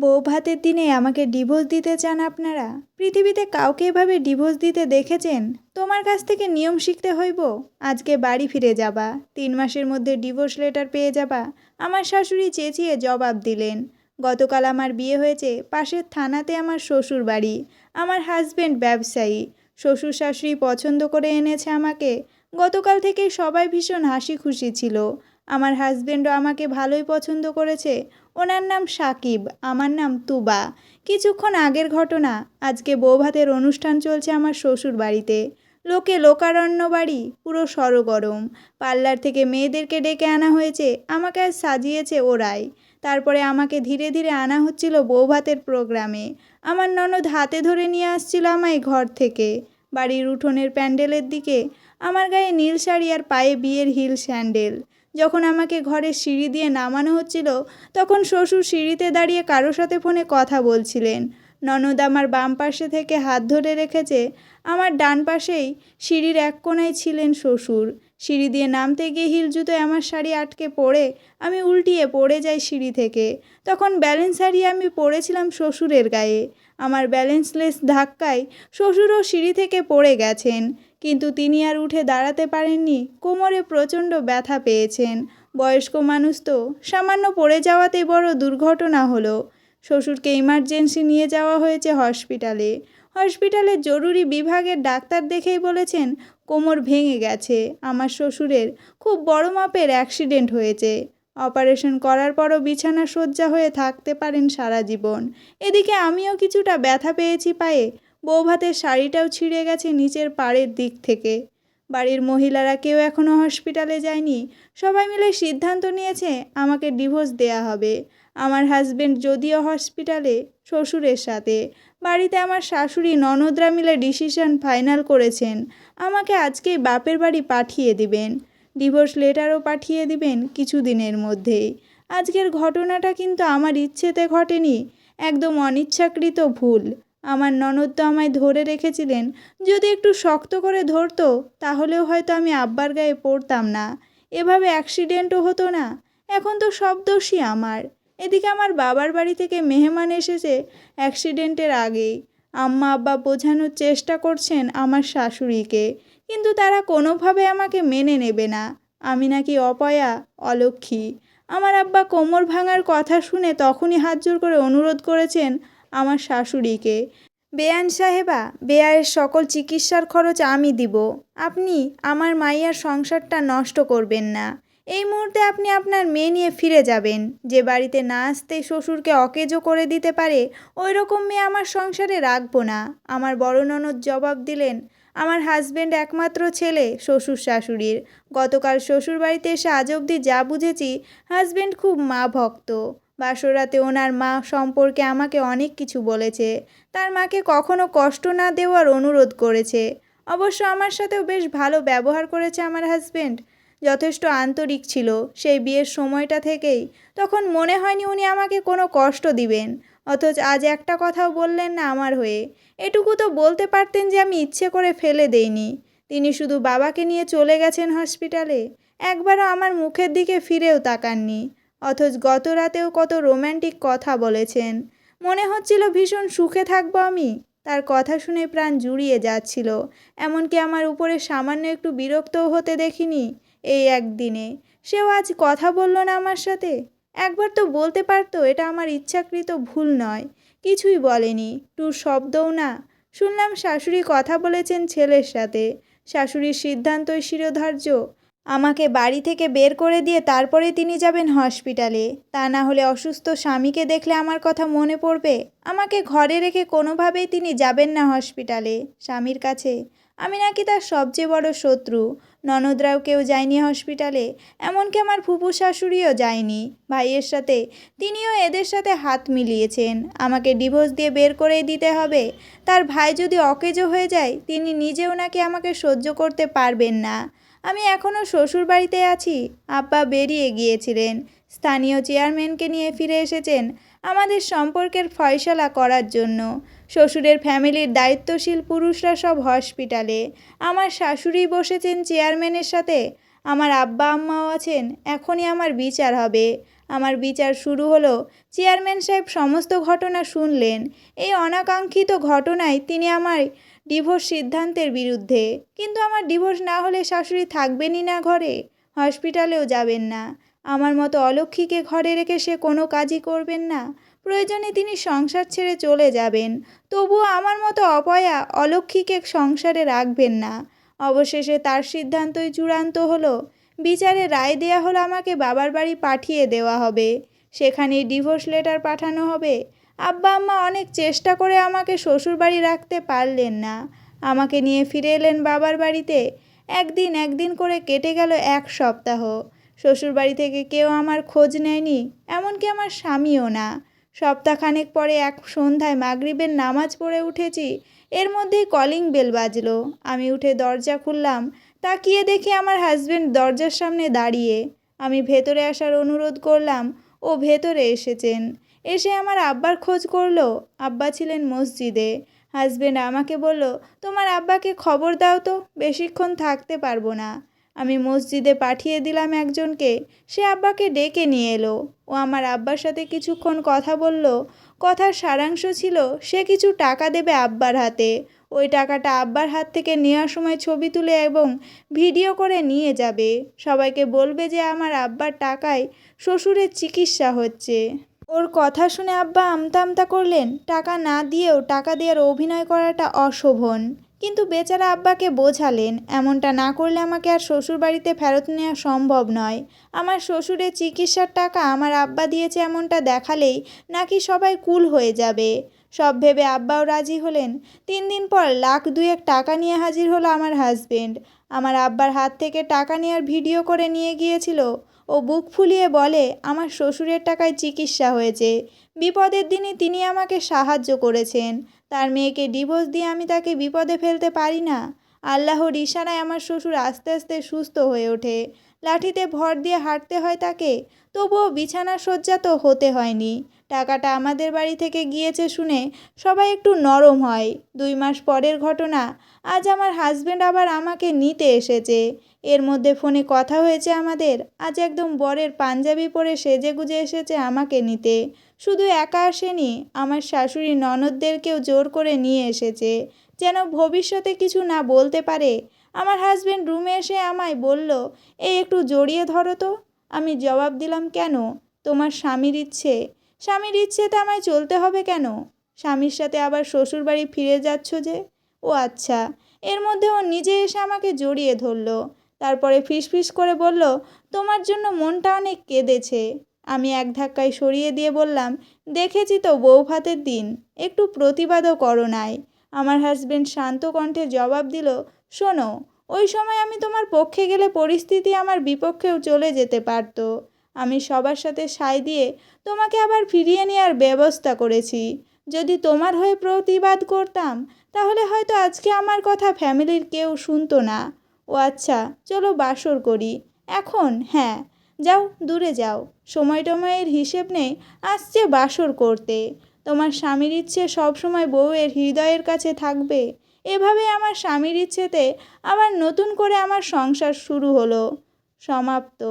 বউ ভাতের দিনে আমাকে ডিভোর্স দিতে চান আপনারা? পৃথিবীতে কাউকে এভাবে ডিভোর্স দিতে দেখেছেন? তোমার কাছ থেকে নিয়ম শিখতে হইব। আজকে বাড়ি ফিরে যাবা। তিন মাসের মধ্যে ডিভোর্স লেটার পেয়ে যাবা। আমার শাশুড়ি চেঁচিয়ে জবাব দিলেন, গতকাল আমার বিয়ে হয়েছে, পাশের থানাতে আমার শ্বশুর বাড়ি। আমার হাজব্যান্ড ব্যবসায়ী। শ্বশুর শাশুড়ি পছন্দ করে এনেছে আমাকে। গতকাল থেকে সবাই ভীষণ হাসি খুশি ছিল। আমার হাজবেন্ডও আমাকে ভালোই পছন্দ করেছে। ওনার নাম সাকিব, আমার নাম তুবা। কিছুক্ষণ আগের ঘটনা, আজকে বৌভাতের অনুষ্ঠান চলছে আমার শ্বশুর বাড়িতে। লোকে লোকারণ্য বাড়ি, পুরো সরগরম। পার্লার থেকে মেয়েদেরকে ডেকে আনা হয়েছে, আমাকে আজ সাজিয়েছে ওরাই। তারপরে আমাকে ধীরে ধীরে আনা হচ্ছিল বৌভাতের প্রোগ্রামে। আমার ননদ হাতে ধরে নিয়ে আসছিল আমায় ঘর থেকে। বাড়ির উঠোনের প্যান্ডেলের দিকে, আমার গায়ে নীল শাড়ি আর পায়ে বিয়ের হিল স্যান্ডেল। যখন আমাকে ঘরের সিঁড়ি দিয়ে নামানো হচ্ছিল, তখন শ্বশুর সিঁড়িতে দাঁড়িয়ে কারোর সাথে ফোনে কথা বলছিলেন। ননদ আমার বাম পাশে থেকে হাত ধরে রেখেছে, আমার ডান পাশেই সিঁড়ির এক কোণায় ছিলেন শ্বশুর। সিঁড়ি দিয়ে নামতে গিয়ে হিল জুতোয় আমার শাড়ি আটকে পড়ে, আমি উল্টিয়ে পড়ে যাই সিঁড়ি থেকে। তখন ব্যালেন্স হারিয়ে আমি পড়েছিলাম শ্বশুরের গায়ে। আমার ব্যালেন্সলেস ধাক্কায় শ্বশুরও সিঁড়ি থেকে পড়ে গেছেন। কিন্তু তিনি আর উঠে দাঁড়াতে পারেননি। কোমরে প্রচণ্ড ব্যথা পেয়েছেন। বয়স্ক মানুষ তো, সামান্য পড়ে যাওয়াতেই বড় দুর্ঘটনা হলো। শ্বশুরকে ইমার্জেন্সি নিয়ে যাওয়া হয়েছে হসপিটালে। হসপিটালের জরুরি বিভাগের ডাক্তার দেখেই বলেছেন, কোমর ভেঙে গেছে। আমার শ্বশুরের খুব বড় মাপের অ্যাক্সিডেন্ট হয়েছে। অপারেশন করার পরও বিছানা শয্যা হয়ে থাকতে পারেন সারা জীবন। এদিকে আমিও কিছুটা ব্যথা পেয়েছি পায়ে। বৌভাতের শাড়িটাও ছিঁড়ে গেছে নিচের পাড়ের দিক থেকে। বাড়ির মহিলারা কেউ এখনও হসপিটালে যায়নি। সবাই মিলে সিদ্ধান্ত নিয়েছে, আমাকে ডিভোর্স দেয়া হবে। আমার হাজবেন্ড যদিও হসপিটালে, শ্বশুরের সাথে। বাড়িতে আমার শাশুড়ি ননদরা মিলে ডিসিশন ফাইনাল করেছেন। আমাকে আজকেই বাপের বাড়ি পাঠিয়ে দিবেন। ডিভোর্স লেটারও পাঠিয়ে দিবেন কিছুদিনের মধ্যেই। আজকের ঘটনাটা কিন্তু আমার ইচ্ছেতে ঘটেনি। একদম অনিচ্ছাকৃত ভুল। আমার ননদ তো আমায় ধরে রেখেছিলেন। যদি একটু শক্ত করে ধরতো, তাহলেও হয়তো আমি আব্বার গায়ে পড়তাম না। এভাবে অ্যাক্সিডেন্টও হতো না। এখন তো সব দোষই আমার। এদিকে আমার বাবার বাড়ি থেকে মেহমান এসেছে অ্যাক্সিডেন্টের আগেই। আম্মা আব্বা বোঝানোর চেষ্টা করছেন আমার শাশুড়িকে। কিন্তু তারা কোনোভাবে আমাকে মেনে নেবে না। আমি নাকি অপয়া, অলক্ষী। আমার আব্বা কোমর ভাঙার কথা শুনে তখনই হাত জোর করে অনুরোধ করেছেন আমার শাশুড়িকে। বেয়ান সাহেবা বেয়ায়ের সকল চিকিৎসার খরচ আমি দিব। আপনি আমার মাইয়ার সংসারটা নষ্ট করবেন না। এই মুহূর্তে আপনি আপনার মেয়ে নিয়ে ফিরে যাবেন। যে বাড়িতে না আসতে শ্বশুরকে অকেজো করে দিতে পারে ওই রকম মেয়ে আমার সংসারে রাখব না। আমার বড় ননদ জবাব দিলেন, আমার হাজবেন্ড একমাত্র ছেলে, শ্বশুর শাশুড়ির। গতকাল শ্বশুর বাড়িতে এসে আজ অবধি যা বুঝেছি হাজব্যান্ড খুব মা ভক্ত। বাসরাতে ওনার মা সম্পর্কে আমাকে অনেক কিছু বলেছে। তার মাকে কখনো কষ্ট না দেওয়ার অনুরোধ করেছে। অবশ্য আমার সাথেও বেশ ভালো ব্যবহার করেছে আমার হাজবেন্ড যথেষ্ট আন্তরিক ছিল সেই বিয়ের সময়টা থেকেই। তখন মনে হয়নি উনি আমাকে কোনো কষ্ট দিবেন। অথচ আজ একটা কথাও বললেন না আমার হয়ে। এটুকু তো বলতে পারতেন যে আমি ইচ্ছে করে ফেলে দেইনি। তিনি শুধু বাবাকে নিয়ে চলে গেছেন হসপিটালে একবারও আমার মুখের দিকে ফিরেও তাকাননি। অথচ গত রাতেও কত রোম্যান্টিক কথা বলেছেন। মনে হচ্ছিল ভীষণ সুখে থাকব আমি। তার কথা শুনে প্রাণ জুড়িয়ে যাচ্ছিল। এমনকি আমার উপরে সামান্য একটু বিরক্তও হতে দেখিনি এই একদিনে। সেও আজ কথা বলল না আমার সাথে। একবার তো বলতে পারতো এটা আমার ইচ্ছাকৃত ভুল নয়। কিছুই বলেনি। টুর শব্দও না। শুনলাম শাশুড়ি কথা বলেছেন ছেলের সাথে। শাশুড়ির সিদ্ধান্তই শিরোধার্য। আমাকে বাড়ি থেকে বের করে দিয়ে তারপরে তিনি যাবেন হসপিটালে। তা না হলে অসুস্থ স্বামীকে দেখলে আমার কথা মনে পড়বে। আমাকে ঘরে রেখে কোনোভাবেই তিনি যাবেন না হসপিটালে। স্বামীর কাছে, আমি নাকি তার সবচেয়ে বড় শত্রু। ননদরাও কেউ যায়নি হসপিটালে, এমনকি আমার ফুপু শাশুড়িও যায়নি। ভাইয়ের সাথে, তিনিও এদের সাথে হাত মিলিয়েছেন। আমাকে ডিভোর্স দিয়ে বের করেই দিতে হবে। তার ভাই যদি অকেজো হয়ে যায়, তিনি নিজেও নাকি আমাকে সহ্য করতে পারবেন না। আমি এখনও শ্বশুর বাড়িতে আছি। আব্বা বেরিয়ে গিয়েছিলেন। স্থানীয় চেয়ারম্যানকে নিয়ে ফিরে এসেছেন আমাদের সম্পর্কের ফয়সলা করার জন্য। শ্বশুরের ফ্যামিলির দায়িত্বশীল পুরুষরা সব হসপিটালে। আমার শাশুড়ি বসেছেন চেয়ারম্যানের সাথে। আমার আব্বা আম্মাও আছেন। এখনই আমার বিচার হবে। আমার বিচার শুরু হলো। চেয়ারম্যান সাহেব সমস্ত ঘটনা শুনলেন। এই অনাকাঙ্ক্ষিত ঘটনায় তিনি আমার ডিভোর্স সিদ্ধান্তের বিরুদ্ধে। কিন্তু আমার ডিভোর্স না হলে শাশুড়ি থাকবেনই না ঘরে, হসপিটালেও যাবেন না। আমার মতো অলক্ষীকে ঘরে রেখে সে কোনো কাজই করবেন না। প্রয়োজনে তিনি সংসার ছেড়ে চলে যাবেন। তবুও আমার মতো অপয়া অলক্ষীকে সংসারে রাখবেন না। অবশেষে তার সিদ্ধান্তই চূড়ান্ত হলো। বিচারে রায় দেয়া হলো আমাকে বাবার বাড়ি পাঠিয়ে দেওয়া হবে। সেখানে ডিভোর্স লেটার পাঠানো হবে। আব্বা আম্মা অনেক চেষ্টা করে আমাকে শ্বশুর বাড়ি রাখতে পারলেন না। আমাকে নিয়ে ফিরে এলেন বাবার বাড়িতে। একদিন একদিন করে কেটে গেল এক সপ্তাহ। শ্বশুর বাড়ি থেকে কেউ আমার খোঁজ নেয়নি, এমনকি আমার স্বামীও না। সপ্তাহখানেক পরে এক সন্ধ্যায় মাগরিবের নামাজ পড়ে উঠেছি। এর মধ্যেই কলিং বেল বাজলো। আমি উঠে দরজা খুললাম, তাকিয়ে দেখি আমার হাজবেন্ড দরজার সামনে দাঁড়িয়ে। আমি ভেতরে আসার অনুরোধ করলাম, ও ভেতরে এসেছেন। এসে আমার আব্বার খোঁজ করল। আব্বা ছিলেন মসজিদে। হাজবেন্ড আমাকে বলল, তোমার আব্বাকে খবর দাও তো, বেশিক্ষণ থাকতে পারব না। আমি মসজিদে পাঠিয়ে দিলাম একজনকে। সে আব্বাকে ডেকে নিয়ে এলো। ও আমার আব্বার সাথে কিছুক্ষণ কথা বলল। কথার সারাংশ ছিল, সে কিছু টাকা দেবে আব্বার হাতে। ওই টাকাটা আব্বার হাত থেকে নেওয়ার সময় ছবি তুলে এবং ভিডিও করে নিয়ে যাবে। সবাইকে বলবে যে, আমার আব্বার টাকায় শ্বশুরের চিকিৎসা হচ্ছে। ওর কথা শুনে আব্বা আমতা আমতা করলেন, টাকা না দিয়েও টাকা দেওয়ার অভিনয় করাটা অশোভন। কিন্তু বেচারা আব্বাকে বোঝালেন, এমনটা না করলে আমাকে আর শ্বশুর বাড়িতে ফেরত নেওয়া সম্ভব নয়। আমার শ্বশুরের চিকিৎসার টাকা আমার আব্বা দিয়েছে এমনটা দেখালেই নাকি সবাই কুল হয়ে যাবে। সব ভেবে আব্বাও রাজি হলেন। তিন দিন পর লাখ দুয়েক টাকা নিয়ে হাজির হলো আমার হাজবেন্ড। আমার আব্বার হাত থেকে টাকা নেওয়ার ভিডিও করে নিয়ে গিয়েছিল। ও বুক ফুলিয়ে বলে, আমার শ্বশুরের টাকায় চিকিৎসা হয়েছে। বিপদের দিনে তিনি আমাকে সাহায্য করেছেন। তার মেয়েকে ডিভোর্স দিয়ে আমি তাকে বিপদে ফেলতে পারি না। আল্লাহর ইশারায় আমার শ্বশুর আস্তে আস্তে সুস্থ হয়ে ওঠে। লাঠিতে ভর দিয়ে হাঁটতে হয় তাকে। তবুও বিছানা শয্যা তো হতে হয়নি। টাকাটা আমাদের বাড়ি থেকে গিয়েছে শুনে সবাই একটু নরম হয়। দুই মাস পরের ঘটনা, আজ আমার হাজব্যান্ড আবার আমাকে নিতে এসেছে। এর মধ্যে ফোনে কথা হয়েছে আমাদের, আজ একদম বরের পাঞ্জাবি পরে সেজে গুজে এসেছে আমাকে নিতে। শুধু একা আসেনি, আমার শাশুড়ি ননদদেরকেও জোর করে নিয়ে এসেছে। যেন ভবিষ্যতে কিছু না বলতে পারে, আমার হাজব্যান্ড রুমে এসে আমায় বলল, এই একটু জড়িয়ে ধরো তো। আমি জবাব দিলাম, কেন? তোমার স্বামীর ইচ্ছে স্বামীর ইচ্ছেতে আমায় চলতে হবে কেন? স্বামীর সাথে আবার শ্বশুর বাড়ি ফিরে যাচ্ছ যে? ও আচ্ছা এর মধ্যে ও নিজে এসে আমাকে জড়িয়ে ধরলো। তারপরে ফিসফিস করে বলল, তোমার জন্য মনটা অনেক কেঁদেছে। আমি এক ধাক্কায় সরিয়ে দিয়ে বললাম, দেখেছি তো বউ ভাতের দিন, একটু প্রতিবাদও করো নাই। আমার হাজব্যান্ড শান্ত কণ্ঠে জবাব দিল, শোনো, ওই সময় আমি তোমার পক্ষে গেলে পরিস্থিতি আমার বিপক্ষেও চলে যেতে পারতো। আমি সবার সাথে সায় দিয়ে তোমাকে আবার ফিরিয়ে নেওয়ার ব্যবস্থা করেছি। যদি তোমার হয়ে প্রতিবাদ করতাম, তাহলে হয়তো আজকে আমার কথা ফ্যামিলির কেউ শুনতো না। ও আচ্ছা চলো বাসর করি। এখন? হ্যাঁ। যাও, দূরে যাও। সময় টময়ের হিসেব নেই, আসছে বাসর করতে। তোমার স্বামীর ইচ্ছে সবসময় বউয়ের হৃদয়ের কাছে থাকবে। এভাবে আমার স্বামীর ইচ্ছেতে আবার নতুন করে আমার সংসার শুরু হলো। সমাপ্ত।